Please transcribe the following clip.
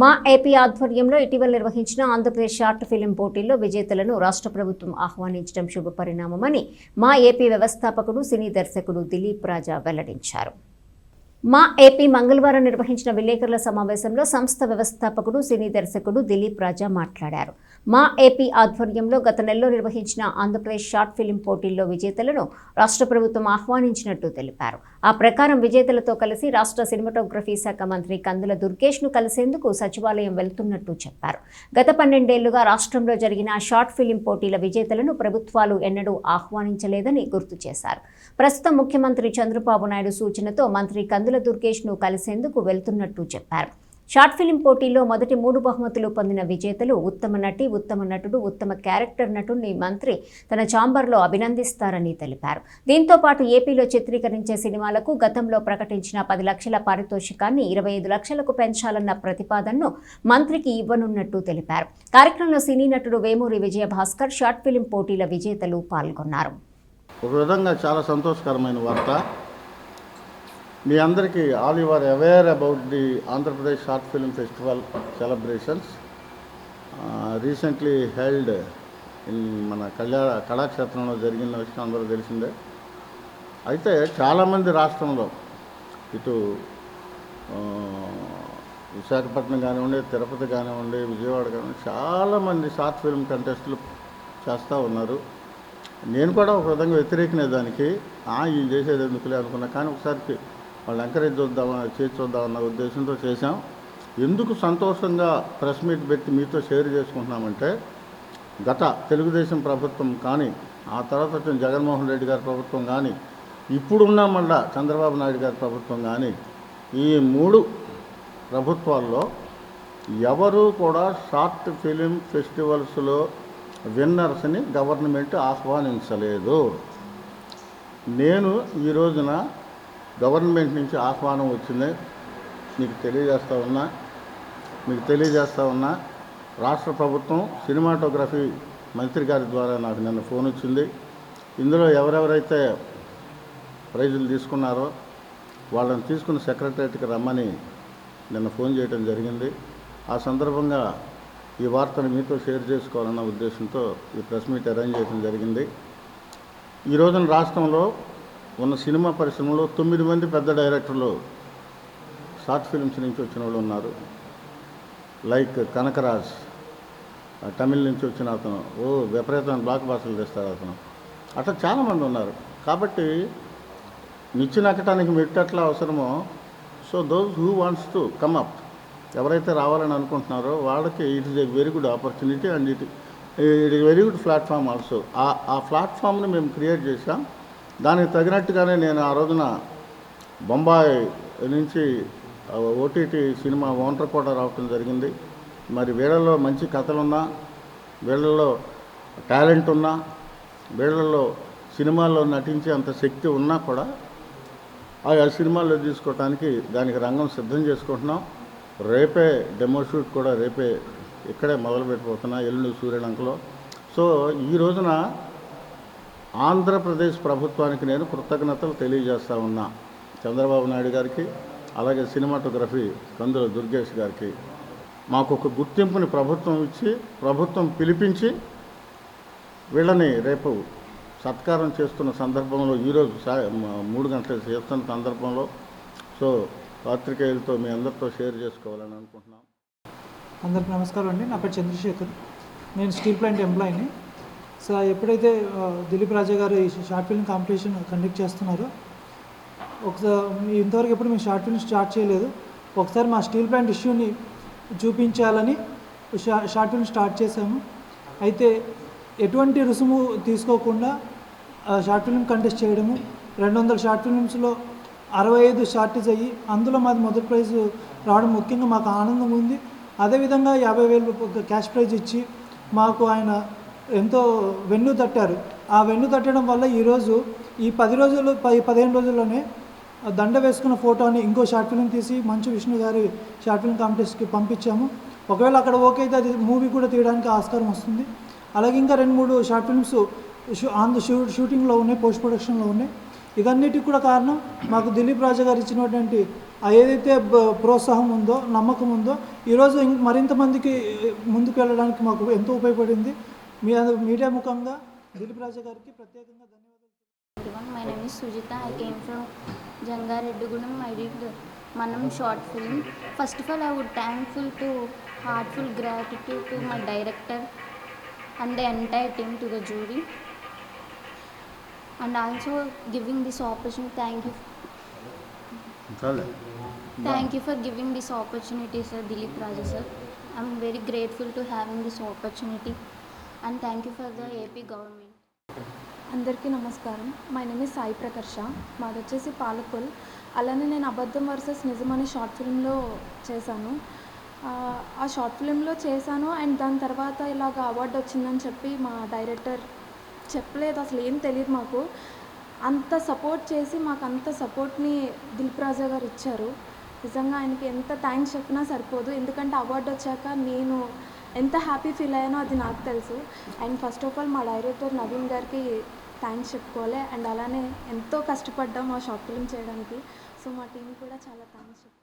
మా ఏపీ ఆధ్వర్యంలో ఇటీవల నిర్వహించిన ఆంధ్రప్రదేశ్ షార్ట్ ఫిలిం పోటీల్లో విజేతలను రాష్ట్ర ప్రభుత్వం ఆహ్వానించడం శుభ పరిణామమని మా ఏపీ వ్యవస్థాపకుడు సినీ దర్శకుడు దిలీప్ రాజా వెల్లడించారు. మా ఏపీ మంగళవారం నిర్వహించిన విలేకరుల సమావేశంలో సంస్థ వ్యవస్థాపకుడు సినీ దర్శకుడు దిలీప్ రాజా మాట్లాడారు. మా ఏపీ ఆధ్వర్యంలో గత నెలలో నిర్వహించిన ఆంధ్రప్రదేశ్ షార్ట్ ఫిలిం పోటీల్లో విజేతలను రాష్ట్ర ప్రభుత్వం ఆహ్వానించినట్టు తెలిపారు. ఆ ప్రకారం విజేతలతో కలిసి రాష్ట్ర సినిమాటోగ్రఫీ శాఖ మంత్రి కందుల దుర్గేష్ను కలిసేందుకు సచివాలయం వెళ్తున్నట్టు చెప్పారు. గత పన్నెండేళ్ళుగా రాష్ట్రంలో జరిగిన షార్ట్ ఫిలిం పోటీల విజేతలను ప్రభుత్వాలు ఎన్నడూ ఆహ్వానించలేదని గుర్తు చేశారు. ప్రస్తుతం ముఖ్యమంత్రి చంద్రబాబు నాయుడు సూచనతో మంత్రి కందుల దుర్గేష్ను కలిసేందుకు వెళ్తున్నట్టు చెప్పారు. షార్ట్ ఫిలిం పోటీలో మొదటి మూడు బహుమతులు పొందిన విజేతలు ఉత్తమ నటి ఉత్తమ నటుడు ఉత్తమ క్యారెక్టర్ నటుడిని మంత్రి తన ఛాంబర్లో అభినందిస్తారని తెలిపారు. దీంతో పాటు ఏపీలో చిత్రీకరించే సినిమాలకు గతంలో ప్రకటించిన పది లక్షల పారితోషికాన్ని ఇరవై ఐదు లక్షలకు పెంచాలన్న ప్రతిపాదనను మంత్రికి ఇవ్వనున్నట్టు తెలిపారు. కార్యక్రమంలో సినీ నటుడు వేమూరి విజయభాస్కర్ షార్ట్ ఫిలిం పోటీల విజేతలు పాల్గొన్నారు. ఒక విధంగా చాలా సంతోషకరమైన వార్త. మీ అందరికీ all your aware about the Andhra Pradesh short film festival celebrations recently held in మన కళ్యాణ కళాక్షేత్రంలో జరిగిన విషయం అందరూ తెలిసిందే. అయితే చాలామంది రాష్ట్రంలో ఇటు విశాఖపట్నం కానివ్వండి తిరుపతి కానివ్వండి విజయవాడ కానివ్వండి చాలామంది షార్ట్ ఫిల్మ్ కంటెస్టులు చేస్తూ ఉన్నారు. నేను కూడా ఒక విధంగా వ్యతిరేకనే దానికి ఈ చేసేది ఎందుకులే అనుకున్నా. కానీ ఒకసారి వాళ్ళు ఎంకరేజ్ చూద్దాం చేసి చూద్దామన్న ఉద్దేశంతో చేశాం. ఎందుకు సంతోషంగా ప్రెస్ మీట్ పెట్టి మీతో షేర్ చేసుకుంటున్నామంటే గత తెలుగుదేశం ప్రభుత్వం కానీ ఆ తర్వాత వచ్చిన జగన్మోహన్ రెడ్డి గారి ప్రభుత్వం కానీ ఇప్పుడున్న మళ్ళా చంద్రబాబు నాయుడు గారి ప్రభుత్వం కానీ ఈ మూడు ప్రభుత్వాల్లో ఎవరు కూడా షార్ట్ ఫిలిం ఫెస్టివల్స్లో విన్నర్స్ని గవర్నమెంట్ ఆహ్వానించలేదు. నేను ఈ రోజున గవర్నమెంట్ నుంచి ఆహ్వానం వచ్చింది. మీకు తెలియజేస్తా ఉన్నా మీకు తెలియజేస్తా ఉన్నా రాష్ట్ర ప్రభుత్వం సినిమాటోగ్రఫీ మంత్రి గారి ద్వారా నాకు నిన్న ఫోన్ వచ్చింది. ఇందులో ఎవరెవరైతే ప్రైజులు తీసుకున్నారో వాళ్ళని తీసుకున్న సెక్రటరియట్కి రమ్మని నిన్న ఫోన్ చేయడం జరిగింది. ఆ సందర్భంగా ఈ వార్తను మీతో షేర్ చేసుకోవాలన్న ఉద్దేశంతో ఈ ప్రెస్ మీట్ అరేంజ్ చేయడం జరిగింది. ఈ రోజున రాష్ట్రంలో ఉన్న సినిమా పరిశ్రమలో తొమ్మిది మంది పెద్ద డైరెక్టర్లు షార్ట్ ఫిల్మ్స్ నుంచి వచ్చిన వాళ్ళు ఉన్నారు. లైక్ కనకరాజ్ తమిళ్ తమిళ నుంచి వచ్చిన అతను. ఓ విపరీతమైన బ్లాక్ బాస్టర్లు తెస్తాడు అతను. అట్లా చాలామంది ఉన్నారు. కాబట్టి నిచ్చినక్కటానికి మెట్టట్లా అవసరమో so those who wants to come up ఎవరైతే రావాలని అనుకుంటున్నారో వాళ్ళకి it is a very good opportunity and it it is very good platform also ah ah ప్లాట్ఫామ్ని మేము క్రియేట్ చేసాం దానికి తగినట్టుగానే నేను ఆ రోజున బొంబాయి నుంచి ఓటీటీ సినిమా ఓనర్ కూడా రావటం జరిగింది. మరి వీళ్ళలో మంచి కథలున్నా వీళ్ళలో టాలెంట్ ఉన్నా వీళ్ళలో సినిమాల్లో నటించే అంత శక్తి ఉన్నా కూడా ఆ సినిమాల్లో తీసుకోవటానికి దానికి రంగం సిద్ధం చేసుకుంటున్నాం. రేపే డెమో షూట్ కూడా రేపే ఇక్కడే మొదలు పెట్టిపోతున్నా ఎల్లుండి సూర్యలంకలో. సో ఈ రోజున ఆంధ్రప్రదేశ్ ప్రభుత్వానికి నేను కృతజ్ఞతలు తెలియజేస్తా ఉన్నా. చంద్రబాబు నాయుడు గారికి అలాగే సినిమాటోగ్రఫీ కందుల దుర్గేష్ గారికి. మాకు ఒక గుర్తింపుని ప్రభుత్వం ఇచ్చి ప్రభుత్వం పిలిపించి వీళ్ళని రేపు సత్కారం చేస్తున్న సందర్భంలో ఈరోజు మూడు గంటల చేస్తున్న సందర్భంలో సో పాత్రికేయులతో మీ అందరితో షేర్ చేసుకోవాలని అనుకుంటున్నాం. అందరికి నమస్కారం అండి. నా పేరు చంద్రశేఖర్. నేను స్టీల్ ప్లాంట్ ఎంప్లాయీని. సో ఎప్పుడైతే దిలీప్ రాజా గారు ఈ షార్ట్ ఫిల్మ్ కాంపిటీషన్ కండక్ట్ చేస్తున్నారో ఒకసారి ఇంతవరకు ఎప్పుడు మేము షార్ట్ ఫిల్మ్ స్టార్ట్ చేయలేదు. ఒకసారి మా స్టీల్ ప్లాంట్ ఇష్యూని చూపించాలని షా షార్ట్ ఫిల్మ్ స్టార్ట్ చేశాము. అయితే ఎటువంటి రుసుము తీసుకోకుండా ఆ, షార్ట్ ఫిల్మ్ కంటెస్ట్ చేయడము రెండు వందల షార్ట్ ఫిల్మ్స్లో అరవై ఐదు షార్టేజ్ అయ్యి అందులో మాది మొదటి ప్రైజ్ రావడం ముఖ్యంగా మాకు ఆనందం ఉంది. అదేవిధంగా యాభై వేలు క్యాష్ ప్రైజ్ ఇచ్చి మాకు ఆయన ఎంతో వెన్ను తట్టారు. ఆ వెన్ను తట్టడం వల్ల ఈరోజు ఈ పది రోజులు పది పదిహేను రోజుల్లోనే దండ వేసుకున్న ఫోటోని ఇంకో షార్ట్ ఫిల్మ్ తీసి మంచు విష్ణు గారి షార్ట్ ఫిల్మ్ కాంపిటీషన్కి పంపించాము. ఒకవేళ అక్కడ ఓకే అయితే అది మూవీ కూడా తీయడానికి ఆస్కారం వస్తుంది. అలాగే ఇంకా రెండు మూడు షార్ట్ ఫిల్మ్స్ షూ ఆన్ ద షూ షూటింగ్లో ఉన్నాయి పోస్ట్ ప్రొడక్షన్లో ఉన్నాయి. ఇవన్నిటికి కూడా కారణం మాకు దిలీప్ రాజా గారు ఇచ్చినటువంటి ఏదైతే ప్రోత్సాహం ఉందో నమ్మకం ఉందో ఈరోజు ఇం- మరింత మందికి ముందుకు వెళ్ళడానికి మాకు ఎంతో ఉపయోగపడింది. మీ మీడియా ముఖంగా దిలీప్ రాజా గారికి ప్రత్యేకంగా ధన్యవాదాలు. Sujitha I came from Jangareddygudem I మనం short film first of all I would thankful to heartful gratitude to my director and the entire team to the jury and also giving this opportunity thank you thank you for giving this opportunity sir Dilip Raja sir I'm very grateful to having this opportunity and thank you for the AP government అందరికీ నమస్కారం. My name is Sai Prakarsha మాది వచ్చేసి పాలకుల్. అలానే నేను అబద్ధం versus నిజం అనే short ఫిల్మ్లో చేశాను. ఆ, ఆ షార్ట్ ఫిల్మ్లో చేశాను అండ్ దాని తర్వాత ఇలాగ అవార్డు వచ్చిందని చెప్పి మా డైరెక్టర్ చెప్పలేదు. అసలు ఏం తెలియదు మాకు. అంత సపోర్ట్ చేసి మాకు అంత సపోర్ట్ని దిల్ప్ రాజా గారు ఇచ్చారు. నిజంగా ఆయనకి ఎంత థ్యాంక్స్ చెప్పినా సరిపోదు. ఎందుకంటే అవార్డు వచ్చాక నేను ఎంత హ్యాపీ ఫీల్ అయ్యానో అది నాకు తెలుసు. అండ్ ఫస్ట్ ఆఫ్ ఆల్ మా డైరెక్టర్ నవీన్ గారికి థ్యాంక్స్ చెప్పుకోవాలి. అండ్ అలానే ఎంతో కష్టపడ్డాం మా షార్ట్ ఫిల్మ్ చేయడానికి. సో మా టీం కూడా చాలా థ్యాంక్స్ చెప్పుకోవాలి